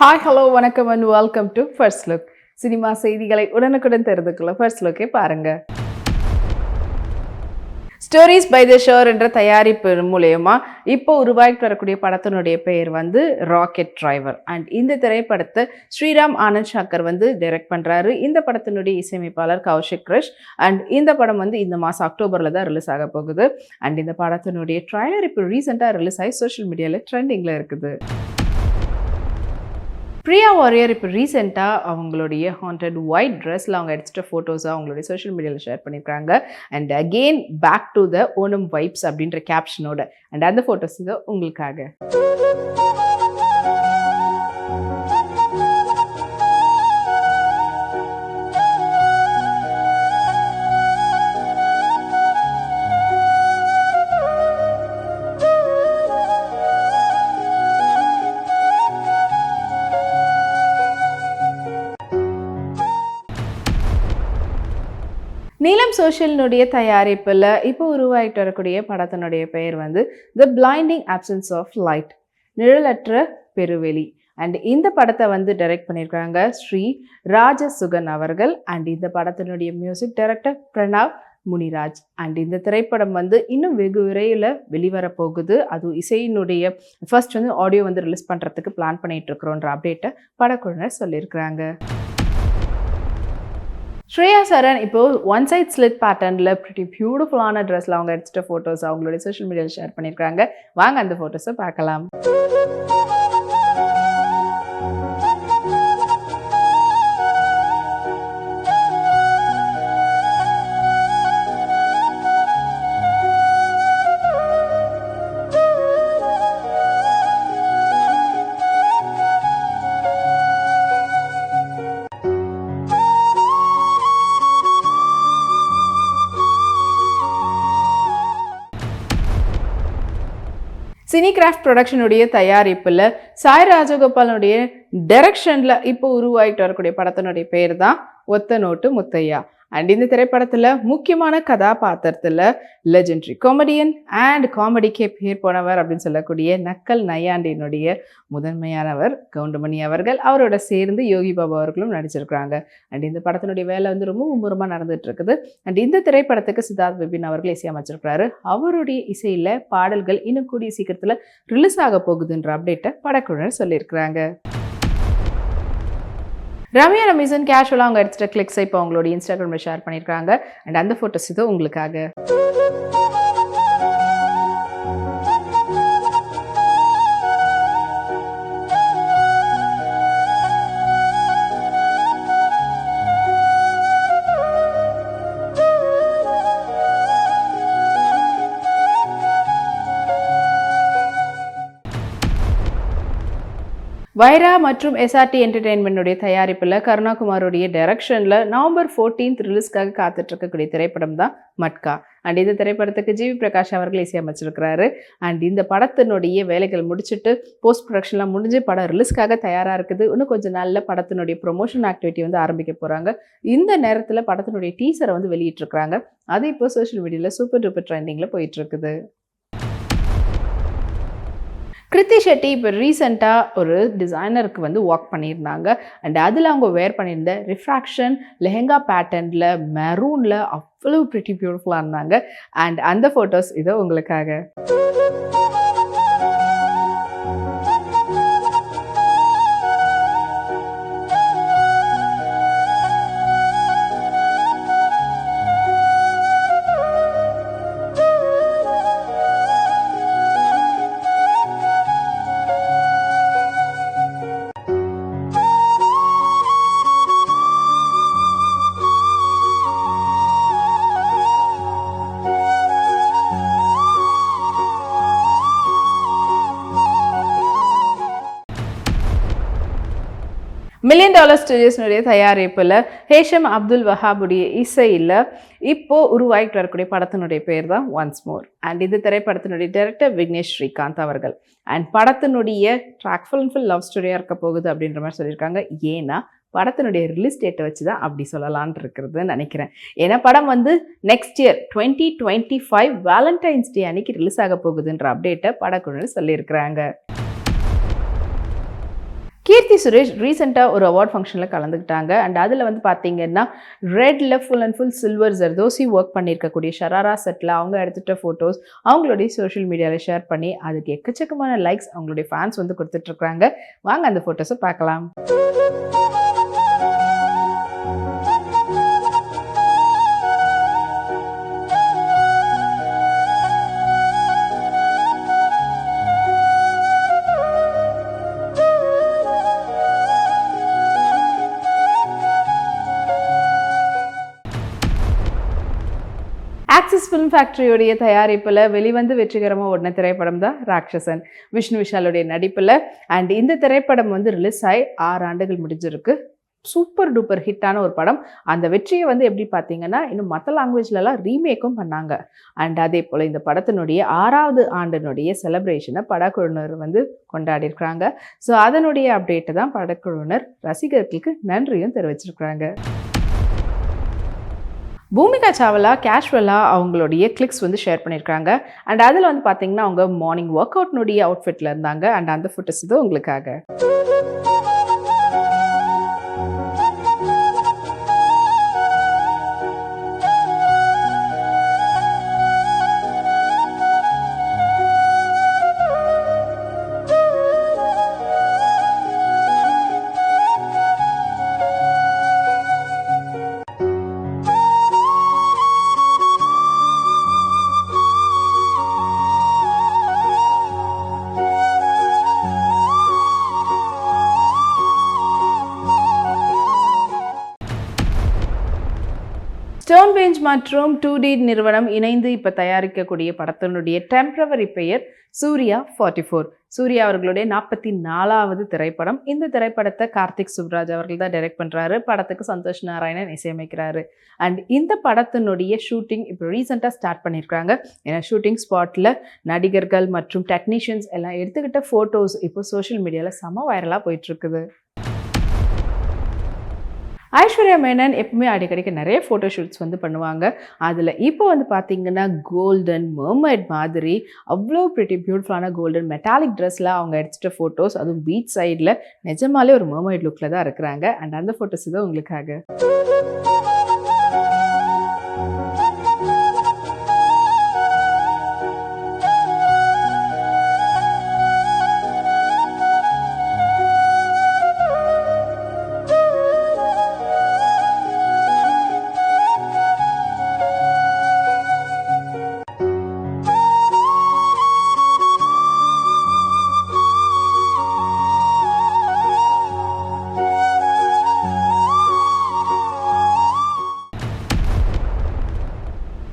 Hi hello வணக்கம் and welcome to first look cinema செய்திகளை உடனுக்குடன் தெரிந்துக்குள்ள ஃபர்ஸ்ட் லுக்கே பாருங்க. ஸ்டோரிஸ் பை த ஷோர் என்ற தயாரிப்பு மூலயமா இப்போ உருவாகிட்டு வரக்கூடிய படத்தினுடைய பெயர் வந்து ராக்கெட் டிரைவர் அண்ட் இந்த திரைப்படத்தை ஸ்ரீராம் ஆனந்த் சங்கர் வந்து டைரக்ட் பண்ணுறாரு இந்த படத்தினுடைய இசையமைப்பாளர் கௌஷிக் கிருஷ். அண்ட் இந்த படம் வந்து இந்த மாதம் அக்டோபரில் தான் ரிலீஸ் ஆக போகுது. அண்ட் இந்த படத்தினுடைய ட்ரைலர் இப்போ ரீசெண்டாக ரிலீஸ் ஆகி சோஷியல் மீடியாவில் ட்ரெண்டிங்கில் இருக்குது. பிரியா வாரியர் இப்போ ரீசெண்டாக அவங்களுடைய ஹாண்டட் ஒயிட் ட்ரெஸ்ஸில் அவங்க எடுத்துகிட்ட ஃபோட்டோஸை அவங்களுடைய சோஷியல் மீடியாவில் ஷேர் பண்ணியிருக்காங்க and again back to the Onam vibes அப்படின்ற கேப்ஷனோட அண்ட் அந்த ஃபோட்டோஸ் இது உங்களுக்காக. நீலம் சோஷியலினுடைய தயாரிப்பில் இப்போ உருவாகிட்டு வரக்கூடிய படத்தினுடைய பெயர் வந்து the blinding absence of light நிழலற்ற பெருவெளி. அண்ட் இந்த படத்தை வந்து டைரக்ட் பண்ணியிருக்காங்க ஸ்ரீ ராஜசுகன் அவர்கள். அண்ட் இந்த படத்தினுடைய music director Pranav Muniraj. And இந்த திரைப்படம் வந்து இன்னும் வெகு விரைவில் வெளிவர போகுது அதுவும் இசையினுடைய ஃபர்ஸ்ட் வந்து ஆடியோ வந்து ரிலீஸ் பண்ணுறதுக்கு பிளான் பண்ணிட்டு இருக்கிறோன்ற அப்டேட்டை படக்குழுவினர் சொல்லியிருக்கிறாங்க. ஸ்ரேயா சரண் இப்போ ஒன் சைட் ஸ்லிட் பேட்டர்னில் ப்ரிட்டி பியூட்டிஃபுல்லான ட்ரெஸ்ஸில் அவங்க எடுத்துகிட்ட ஃபோட்டோஸ் அவங்களுடைய சோஷியல் மீடியாவில் ஷேர் பண்ணியிருக்காங்க. வாங்க அந்த ஃபோட்டோஸை பார்க்கலாம். சினி கிராஃப்ட் ப்ரொடக்ஷனுடைய தயாரிப்பில் சாய் ராஜகோபாலனுடைய டெரெக்ஷனில் இப்போ உருவாகிட்டு வரக்கூடிய படத்தினுடைய பேர் தான் ஒத்த நோட்டு முத்தையா. அண்ட் இந்த திரைப்படத்தில் முக்கியமான கதாபாத்திரத்தில் லெஜெண்ட்ரி காமெடியன் அண்ட் காமெடிக்கே பேர் போனவர் அப்படின்னு சொல்லக்கூடிய நக்கல் நையாண்டினுடைய முதன்மையானவர் கவுண்டமணி அவர்கள். அவரோட சேர்ந்து யோகி பாபா அவர்களும் நடிச்சிருக்கிறாங்க. அண்ட் இந்த படத்தினுடைய வேலை வந்து ரொம்ப மும்முரமாக நடந்துட்டு இருக்குது அண்ட் இந்த திரைப்படத்துக்கு சித்தார்த் விபின் அவர்கள் இசையமைச்சிருக்கிறாரு அவருடைய இசையில் பாடல்கள் இன்னும் கூடிய சீக்கிரத்தில் ரிலீஸ் ஆக போகுதுன்ற அப்டேட்டை படக்குழுவினர் சொல்லியிருக்கிறாங்க. ரம்யா ரமீசன் கேஷுவலாக அவங்க எடுத்துகிட்ட கிளிக்ஸை இப்போ அவங்களோட இன்ஸ்டாகிராமில் ஷேர் பண்ணியிருக்காங்க அண்ட் அந்த ஃபோட்டோஸ் இது உங்களுக்காக. வைரா மற்றும் எஸ்ஆர்டி என்டர்டெயின்மெண்ட்டுடைய தயாரிப்பில் கருணாகுமாரோடைய டைரக்ஷனில் நவம்பர் ஃபோர்டீன்த் ரிலீஸ்க்காக காத்துட்டு இருக்கக்கூடிய திரைப்படம் தான் மட்கா. அண்ட் இந்த திரைப்படத்துக்கு ஜிவி பிரகாஷ் அவர்கள் இசையமைச்சிருக்கிறாரு. அண்ட் இந்த படத்தினுடைய வேலைகள் முடிச்சுட்டு போஸ்ட் ப்ரொடக்ஷன்லாம் முடிஞ்சு படம் ரிலீஸ்க்காக தயாராக இருக்குது. இன்னும் கொஞ்சம் நாளில் படத்தினுடைய ப்ரொமோஷன் ஆக்டிவிட்டி வந்து ஆரம்பிக்க போகிறாங்க இந்த நேரத்தில் படத்தினுடைய டீசரை வந்து வெளியிட்டிருக்கிறாங்க. அது இப்போ சோஷியல் மீடியாவில் சூப்பர் டூப்பர் ட்ரெண்டிங்கில் போயிட்டுருக்குது. கிருத்தி ஷெட்டி இப்போ ரீசெண்டாக ஒரு டிசைனருக்கு வந்து ஒர்க் பண்ணியிருந்தாங்க. அண்ட் அதில் அவங்க வேர் பண்ணியிருந்த ரிஃப்ராக்ஷன் லெஹெங்கா பேட்டர்னில் மெரூனில் அவ்வளோ ப்ரிட்டி பியூட்டிஃபுல்லாக இருந்தாங்க. அண்ட் அந்த ஃபோட்டோஸ் இதோ உங்களுக்காக. மில்லியன் டாலர் ஸ்டுடியோஸ்னுடைய தயாரிப்பில் ஹேஷம் அப்துல் வஹாபுடைய இசையில் இப்போது உருவாகிட்டு வரக்கூடிய படத்தினுடைய பேர் தான் ஒன்ஸ் மோர் அண்ட் இந்த திரைப்படத்தினுடைய டைரக்டர் விக்னேஷ் ஸ்ரீகாந்த் அவர்கள். அண்ட் படத்தினுடைய ட்ராக் ஃபுல் ஃபுல் லவ் ஸ்டோரியாக இருக்க போகுது அப்படின்ற மாதிரி சொல்லியிருக்காங்க. ஏன்னா படத்தினுடைய ரிலீஸ் டேட்டை வச்சு தான் அப்படி சொல்லலான் இருக்கிறது நினைக்கிறேன். ஏன்னா படம் வந்து next year twenty twenty five valentine's day அன்னைக்கு ரிலீஸ் ஆக போகுதுன்ற அப்டேட்டை படக்குழு சொல்லியிருக்கிறாங்க. கீர்த்தி சுரேஷ் ரீசெண்டாக ஒரு அவார்ட் ஃபங்க்ஷனில் கலந்துக்கிட்டாங்க. அண்ட் அதில் வந்து பார்த்தீங்கன்னா ரெட்டில் full and full silver zardozi work பண்ணியிருக்கக்கூடிய ஷராரா செட்டில் அவங்க எடுத்துகிட்ட ஃபோட்டோஸ் அவங்களுடைய சோஷியல் மீடியாவில் ஷேர் பண்ணி அதுக்கு எக்கச்சக்கமான லைக்ஸ் அவங்களுடைய ஃபேன்ஸ் வந்து கொடுத்துட்ருக்குறாங்க வாங்க அந்த ஃபோட்டோஸை பார்க்கலாம். ஆக்சிஸ் ஃபிலிம் ஃபேக்டரியுடைய தயாரிப்பில் வெளிவந்து வெற்றிகரமாக ஓடின திரைப்படம் தான் ராட்சசன். விஷ்ணு விஷாலுடைய நடிப்பில். அண்ட் இந்த திரைப்படம் வந்து ரிலீஸ் ஆகி ஆறு ஆண்டுகள் முடிஞ்சிருக்கு. சூப்பர் டூப்பர் ஹிட்டான ஒரு படம். அந்த வெற்றியை வந்து எப்படி பார்த்தீங்கன்னா இன்னும் மற்ற லாங்குவேஜ்லலாம் ரீமேக்கும் பண்ணாங்க. அண்ட் அதே போல் இந்த படத்தினுடைய ஆறாவது ஆண்டினுடைய செலப்ரேஷனை படக்குழுவினர் வந்து கொண்டாடிருக்கிறாங்க ஸோ அதனுடைய அப்டேட்டை தான் படக்குழுவினர் ரசிகர்களுக்கு நன்றியும் தெரிவிச்சிருக்கிறாங்க. பூமிகா சாவலா கேஷுவலாக அவங்களுடைய கிளிக்ஸ் வந்து ஷேர் பண்ணியிருக்காங்க அண்ட் அதில் வந்து பார்த்தீங்கன்னா அவங்க மார்னிங் ஒர்க் அவுட்னுடைய அவுட்ஃபிட்டில் இருந்தாங்க. அண்ட் அந்த ஃபுட்டஸ் இது உங்களுக்காக. ஸ்டோன் பெஞ்ச் மற்றும் டூ டி நிறுவனம் இணைந்து இப்போ தயாரிக்கக்கூடிய படத்தினுடைய டெம்பரவரி பெயர் சூர்யா ஃபார்ட்டி ஃபோர் சூர்யா அவர்களுடைய நாற்பத்தி நாலாவது திரைப்படம். இந்த திரைப்படத்தை கார்த்திக் சுப்ராஜ் அவர்கள் தான் டைரக்ட் பண்ணுறாரு படத்துக்கு சந்தோஷ் நாராயணன் இசையமைக்கிறாரு. அண்ட் இந்த படத்தினுடைய ஷூட்டிங் இப்போ ரீசெண்டாக ஸ்டார்ட் பண்ணியிருக்காங்க ஏன்னா ஷூட்டிங் ஸ்பாட்டில் நடிகர்கள் மற்றும் டெக்னீஷியன்ஸ் எல்லாம் எடுத்துக்கிட்ட ஃபோட்டோஸ் இப்போ சோஷியல் மீடியாவில் செம வைரலாக போயிட்டுருக்குது ஐஸ்வர்யா மேனன் எப்பவுமே அடிக்கடிக்கு நிறைய ஃபோட்டோ ஷூட்ஸ் வந்து பண்ணுவாங்க. அதில் இப்போ வந்து பார்த்தீங்கன்னா கோல்டன் மர்மைட் மாதிரி அவ்வளோ பிரிட்டி பியூட்டிஃபுல்லான கோல்டன் மெட்டாலிக் ட்ரெஸ்ஸில் அவங்க எடுத்துகிட்ட ஃபோட்டோஸ் அதுவும் பீச் சைடில் நிஜமாலே ஒரு மர்மைட் லுக்கில் தான் இருக்கிறாங்க. அண்ட் அந்த ஃபோட்டோஸ் தான் உங்களுக்காக.